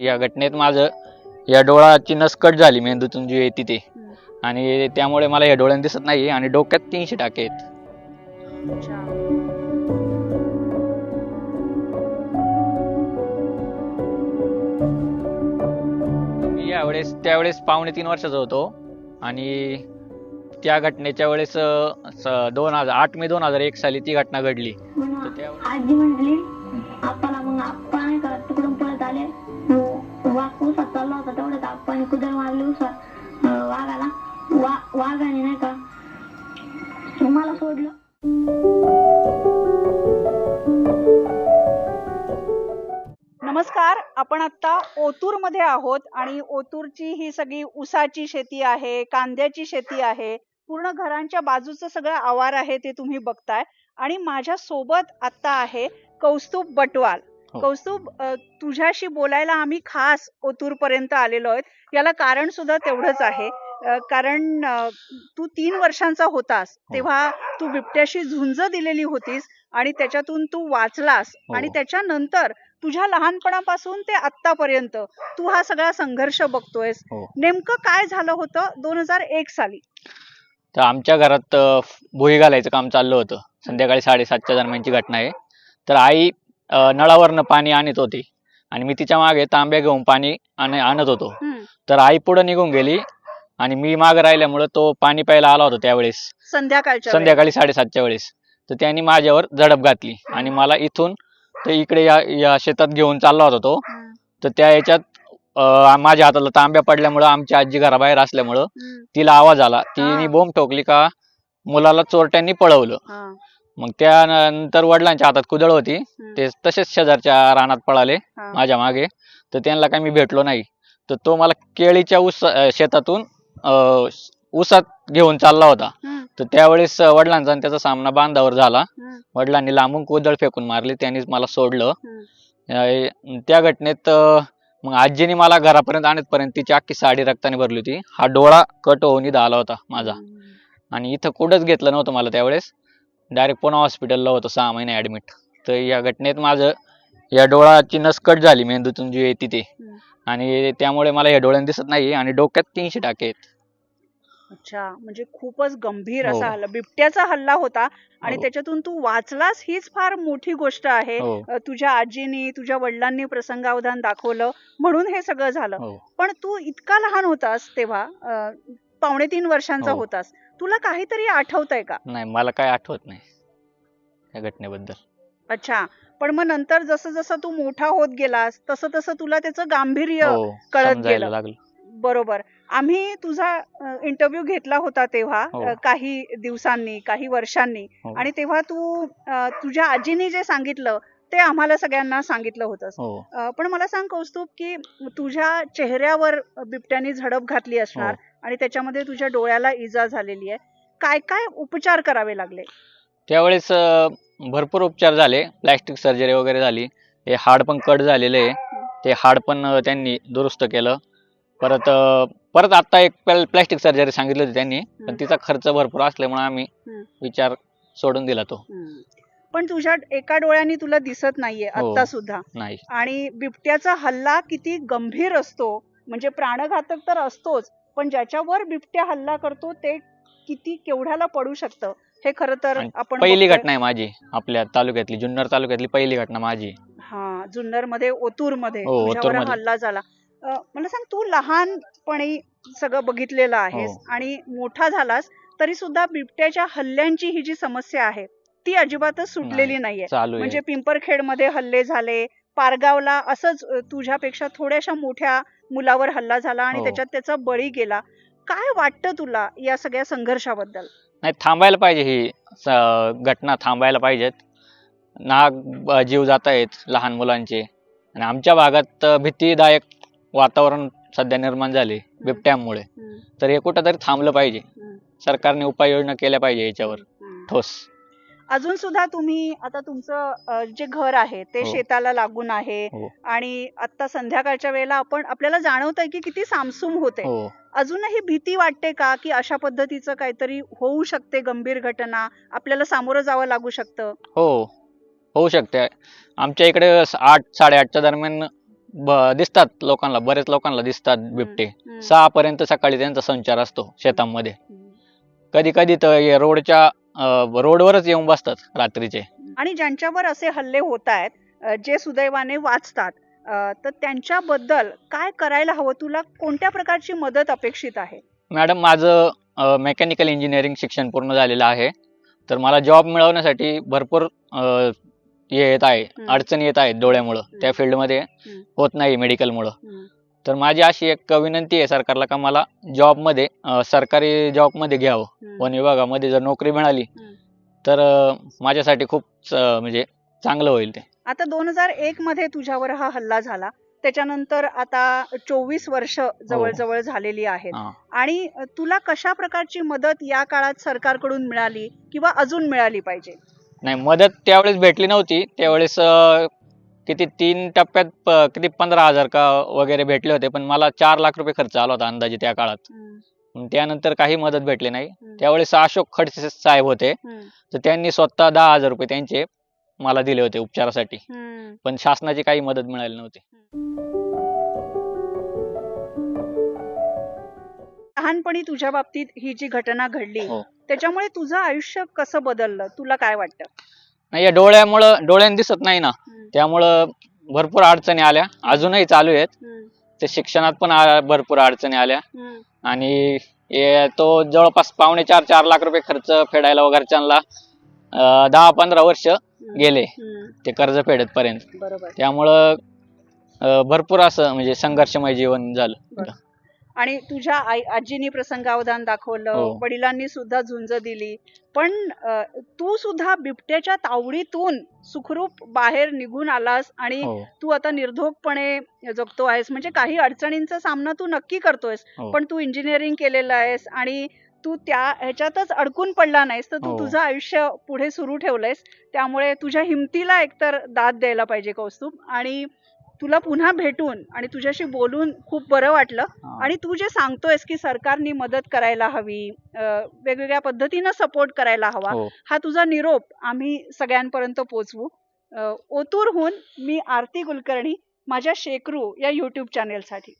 या घटनेत माझं या डोळाची नस कट झाली मेंदूतून जी येते ते. आणि त्यामुळे मला या डोळ्यात दिसत नाही आणि डोक्यात तीनशे टाके आहेत. मी यावेळेस त्यावेळेस पावणे तीन वर्षाचा होतो. आणि त्या घटनेच्या वेळेस दोन हजार आठ मे दोन हजार एक साली ती घटना घडली. तर म्हणून त्यावेळेस आजी म्हटली मग आप्पा नाही का तिकडून पळत आले? वाघ उसात चालला होता. तेवढ्यात आपण कुदर मारली उसात वाघाला. वा वाघाने नाही का मला सोडलं. नमस्कार. आपण आता ओतूरमध्ये आहोत आणि ओतूरची ही सगळी ऊसाची शेती आहे कांद्याची शेती आहे. पूर्ण घरांच्या बाजूचं सगळं आवार आहे ते तुम्ही बघताय. आणि माझ्या सोबत आता आहे कौस्तुभ बटवाल. कौस्तुभ अ, तुझ्याशी बोलायला आम्ही खास ओतूर पर्यंत आलेलो आहोत. याला कारण सुद्धा तेवढंच आहे. कारण तू तीन वर्षांचा होतास. हो. तेव्हा तू बिबट्याशी झुंज दिलेली होतीस आणि त्याच्यातून तू वाचलास हो. आणि त्याच्यानंतर तुझ्या लहानपणापासून ते आतापर्यंत तू हा सगळा संघर्ष बघतोयस. हो. नेमकं काय झालं होतं दोन हजार एक साली? तर आमच्या घरात भुई घालायचं काम चाललं होतं. संध्याकाळी साडेसातच्या दरम्यानची घटना आहे. तर आई नळावरनं पाणी आणत होती. आणि मी तिच्यामागे तांब्या घेऊन पाणी आण आणत होतो. हम्म. तर आई पुढे निघून गेली आणि मी मागं राहिल्यामुळं तो पाणी प्यायला आला होता त्यावेळेस. संध्याकाळच्या वेळेस. संध्याकाळी साडेसातच्या वेळेस. तर त्यांनी माझ्यावर झडप घातली. आणि मला इथून ते इकडे या या शेतात घेऊन चालला होता तो. हम्म, तर त्या याच्यात अं, माझ्या हाताला तांब्या पडल्यामुळं आमची आजी घराबाहेर असल्यामुळं हम्म, तिला आवाज आला. तिने. बोंब ठोकली का मुलाला चोरट्यांनी पळवलं. हा, मग त्यानंतर वडिलांच्या हातात कुदळ होती. ते तसेच शेजारच्या रानात पळाले हा, माझ्या मागे. तर त्यांना काही मी भेटलो नाही. तर तो मला केळीच्या ऊस अं, शेतातून अं, ऊसात घेऊन चालला होता. हम्म, तर त्यावेळेस अं, वडिलांचा आणि त्याचा सामना बांधावर झाला. हम्म, वडिलांनी लांबून कोदळ फेकून मारली. त्यांनीच मला सोडलं. हम्म. अं, त्या घटनेत अं, मग आजीने मला घरापर्यंत आणतपर्यंत तिची अख्खी साडी रक्ताने भरली होती. हा डोळा कट होऊन इथं आला होता माझा. आणि इथं कुठंच घेतलं नव्हतं मला त्यावेळेस. डायरेक्ट पुन्हा हॉस्पिटलला होतो सहा महिने ऍडमिट तर या घटनेत माझं या डोळाची नस कट झाली मेंदूतून जी येते ते. हम्म. आणि त्यामुळे मला या डोळ्यात दिसत नाही आणि डोक्यात तीनशे टाके आहेत. अच्छा म्हणजे खूपच गंभीर हो. असा हल्ला बिबट्याचा हल्ला होता आणि हो. त्याच्यातून तू वाचलास हीच फार मोठी गोष्ट आहे. हो. तुझ्या आजीनी तुझ्या वडिलांनी प्रसंगावधान दाखवलं म्हणून हे सगळं झालं. पण तू इतका लहान होतास तेव्हा पावणे तीन वर्षांचा हो. होतास तुला काहीतरी आठवतंय का नाही मला काय आठवत नाही या घटनेबद्दल अच्छा पण मग नंतर जसं जसं तू मोठा होत गेलास तसं तसं तुला त्याचं गांभीर्य हो कळत समजायला गेलं. लागलं बरोबर आम्ही तुझा इंटरव्ह्यू घेतला होता तेव्हा हो. अ, काही दिवसांनी काही वर्षांनी हो. आणि तेव्हा तू अ, तुझ्या आजीने जे सांगितलं ते आम्हाला सगळ्यांना सांगितलं होतंस हो अ, पण मला सांग कौस्तुभ की तुझ्या चेहऱ्यावर बिबट्याने झडप घातली असणार हो. आणि त्याच्यामध्ये तुझ्या डोळ्याला इजा झालेली आहे. काय काय उपचार करावे लागले? त्यावेळेस अं, भरपूर उपचार झाले. प्लॅस्टिक सर्जरी वगैरे झाली. हे हाड पण कट झालेले आहे. ते हाड पण अं, त्यांनी दुरुस्त केलं. परत अं, परत आता एक प्लॅस्टिक सर्जरी सांगितली होती त्यांनी. पण. तिचा खर्च भरपूर असल्यामुळे आम्ही हम्म. विचार सोडून दिला तो. पण तुझ्या एका डोळ्याने तुला दिसत नाहीये हो. आता सुद्धा. नाही. आणि बिबट्याचा हल्ला किती गंभीर असतो. म्हणजे प्राणघातक तर असतोच. पण ज्याच्यावर बिबट्या हल्ला करतो ते किती केवढ्याला पडू शकतं हे खरं तर आपण पहिली बघतोय. घटना आहे माझी आपल्या तालुक्यातली जुन्नर तालुक्यातली पहिली घटना माझी हा जुन्नरमध्ये ओतूरमध्ये हो, तुझ्यावर ओतूरमध्ये. हल्ला झाला अं, मला सांग तू लहानपणी सगळं बघितलेलं आहेस हो. आणि मोठा झालास तरी सुद्धा बिबट्याच्या हल्ल्यांची ही जी समस्या आहे ती अजिबातच सुटलेली नाहीये चालू आहे म्हणजे पिंपरखेडमध्ये हल्ले झाले पारगावला असंच तुझ्यापेक्षा थोड्याशा मोठ्या मुलावर हल्ला झाला आणि हो. त्याच्यात त्याचा बळी गेला. काय वाटतं तुला या सगळ्या संघर्षाबद्दल? नाही थांबायला पाहिजे ही स- घटना थांबायला पाहिजेत. नाग ब- जीव जात आहेत लहान मुलांचे. आणि आमच्या भागात भीतीदायक वातावरण सध्या निर्माण झाले बिबट्यामुळे. तर हे कुठंतरी थांबलं पाहिजे. हम्म. सरकारने उपाययोजना केल्या पाहिजे याच्यावर. ठोस. अजून सुद्धा तुम्ही आता तुमचं जे घर आहे ते हो. शेताला लागून आहे हो. आणि आता संध्याकाळच्या वेळेला आपण आपल्याला जाणवत आहे की किती सामसूम होते. हो. अजूनही भीती वाटते का की अशा पद्धतीचं काहीतरी होऊ शकते गंभीर घटना? आपल्याला सामोरं जावं लागू शकतं? हो. होऊ शकते. आमच्या इकडे स- आठ साडेआठच्या दरम्यान ब- दिसतात लोकांना बरेच लोकांना दिसतात बिबटे. हम्म, सहा पर्यंत सकाळी त्यांचा संचार असतो शेतांमध्ये. कधी कधी तर हे रोडच्या अं, रोडवरच येऊन बसतात रात्रीचे. आणि ज्यांच्यावर असे हल्ले होत आहेत जे सुदैवाने वाचतात अ, तर त्यांच्याबद्दल काय करायला हवं? तुला कोणत्या प्रकारची मदत अपेक्षित आहे? मॅडम माझं मेकॅनिकल इंजिनिअरिंग शिक्षण पूर्ण झालेलं आहे. तर मला जॉब मिळवण्यासाठी भरपूर अं, हे येत आहे हम्म. अडचणी येत आहेत डोळ्यामुळं. त्या फील्डमध्ये हम्म. होत नाही मेडिकलमुळं. तर माझी अशी एक विनंती आहे सरकारला का मला जॉबमध्ये सरकारी जॉबमध्ये घ्यावं. वन विभागामध्ये जर नोकरी मिळाली. तर माझ्यासाठी खूप म्हणजे चांगलं होईल ते. आता दोन हजार एक मध्ये तुझ्यावर हा हल्ला झाला. त्याच्यानंतर आता चोवीस वर्ष जवळजवळ झालेली आहेत. हा. आणि तुला कशा प्रकारची मदत या काळात सरकारकडून मिळाली किंवा अजून मिळाली पाहिजे? नाही मदत त्यावेळेस भेटली नव्हती. त्यावेळेस किती तीन टप्प्यात प- किती पंधरा हजार का वगैरे भेटले होते पण मला चार लाख रुपये खर्च आला होता अंदाजे त्या काळात. त्यानंतर काही मदत भेटली नाही. त्यावेळेस अशोक खडसे साहेब होते. तर त्यांनी स्वतः दहा हजार रुपये त्यांचे मला दिले होते उपचारासाठी. पण शासनाची काही मदत मिळाली नव्हती. लहानपणी तुझ्या बाबतीत ही जी घटना घडली हो. त्याच्यामुळे तुझं आयुष्य कसं बदललं? तुला काय वाटतं? नाही या डोळ्यामुळं डोळ्याने दिसत नाही ना. त्यामुळं भरपूर अडचणी आल्या. अजूनही चालू आहेत. ते शिक्षणात पण भरपूर अडचणी आल्या. आणि तो जवळपास पावणे चार चार लाख रुपये खर्च फेडायला घरच्यांना अं, दहा पंधरा वर्ष गेले. ते कर्ज फेडत पर्यंत त्यामुळं भरपूर असं म्हणजे संघर्षमय जीवन झालं. आणि तुझ्या आई आजीनी प्रसंगावधान दाखवलं हो. वडिलांनी सुद्धा झुंज दिली पण अ, तू सुद्धा बिबट्याच्या तावडीतून सुखरूप बाहेर निघून आलास आणि हो तू आता निर्धोकपणे जगतो आहेस म्हणजे काही अडचणींचा सामना तू नक्की करतोयस हो. पण तू इंजिनिअरिंग केलेलं आहेस आणि तू त्या ह्याच्यातच अडकून पडला नाहीस तर तू हो. तुझं आयुष्य पुढे सुरू ठेवलंयस त्यामुळे तुझ्या हिमतीला एकतर दाद द्यायला पाहिजे कौस्तुभ आणि तुला पुन्हा भेटून आणि तुझ्याशी बोलून खूप बरं वाटलं. आणि तू जे सांगतोयस की सरकारनी मदत करायला हवी वेगवेगळ्या पद्धतीनं सपोर्ट करायला हवा हो. हा तुझा निरोप आम्ही सगळ्यांपर्यंत पोहोचवू ओतूरहून मी आरती कुलकर्णी माझ्या शेकरू या युट्यूब चॅनेलसाठी